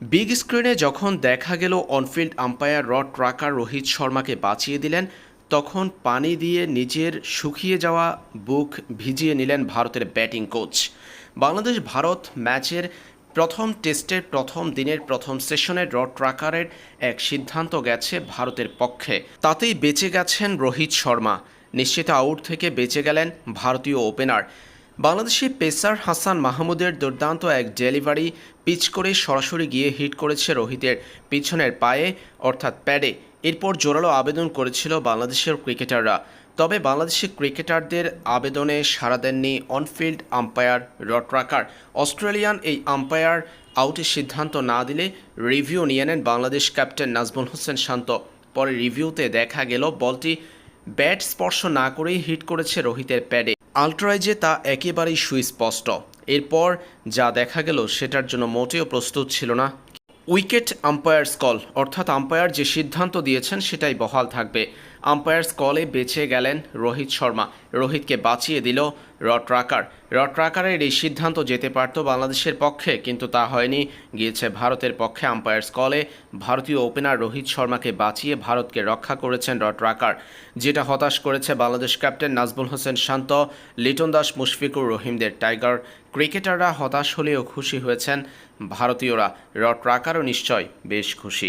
Big স্ক্রিনে যখন দেখা গেল on field umpire Rod Tucker Rohit শর্মাকে বাঁচিয়ে দিলেন, তখন পানি দিয়ে নিজের শুকিয়ে যাওয়া বুক ভিজিয়ে নিলেন ভারতের ব্যাটিং কোচ। বাংলাদেশ ভারত ম্যাচের প্রথম টেস্টের প্রথম দিনের প্রথম সেশনের রড ট্রাকারের এক সিদ্ধান্ত গেছে ভারতের পক্ষে। তাতেই বেঁচে গেছেন রোহিত শর্মা। নিশ্চিত আউট থেকে বেঁচে গেলেন ভারতীয় ওপেনার। বাংলাদেশি পেসার হাসান মাহমুদের দুর্দান্ত এক ডেলিভারি পিচ করে সরাসরি গিয়ে হিট করেছে রোহিতের পিছনের পায়ে, অর্থাৎ প্যাডে। এরপর জোরালো আবেদন করেছিল বাংলাদেশের ক্রিকেটাররা। তবে বাংলাদেশি ক্রিকেটারদের আবেদনে সাড়া দেননি on field umpire Rod Tucker Australian এই আম্পায়ার আউটের সিদ্ধান্ত না দিলে রিভিউ নিয়ে নেন বাংলাদেশ ক্যাপ্টেন নাজমুল হোসেন শান্ত। পরে রিভিউতে দেখা গেল বলটি ব্যাট স্পর্শ না করেই হিট করেছে রোহিতের প্যাডে। আলট্রাইজে তা একেবারেই সুস্পষ্ট। এরপর যা দেখা গেল সেটার জন্য মোটেও প্রস্তুত ছিল না। উইকেট আম্পায়ার্স কল অর্থাৎ আম্পায়ার যে সিদ্ধান্ত দিয়েছেন সেটাই বহাল থাকবে। আম্পায়ার্স কলে বেঁচে গেলেন রোহিত শর্মা। রোহিতকে বাঁচিয়ে দিল রট রাকার রট রাকারের এই সিদ্ধান্ত যেতে পারত বাংলাদেশের পক্ষে, কিন্তু তা হয়নি। গিয়েছে ভারতের পক্ষে আম্পায়ার্স কলে। ভারতীয় ওপেনার রোহিত শর্মাকে বাঁচিয়ে ভারতকে রক্ষা করেছেন রট রাকার যেটা হতাশ করেছে বাংলাদেশ ক্যাপ্টেন নাজমুল হোসেন শান্ত, লিটন দাস, মুশফিকুর রহিমদের টাইগার। ক্রিকেটাররা হতাশ হলেও খুশি হয়েছেন ভারতীয়রা। রট রাকারও নিশ্চয় বেশ খুশি।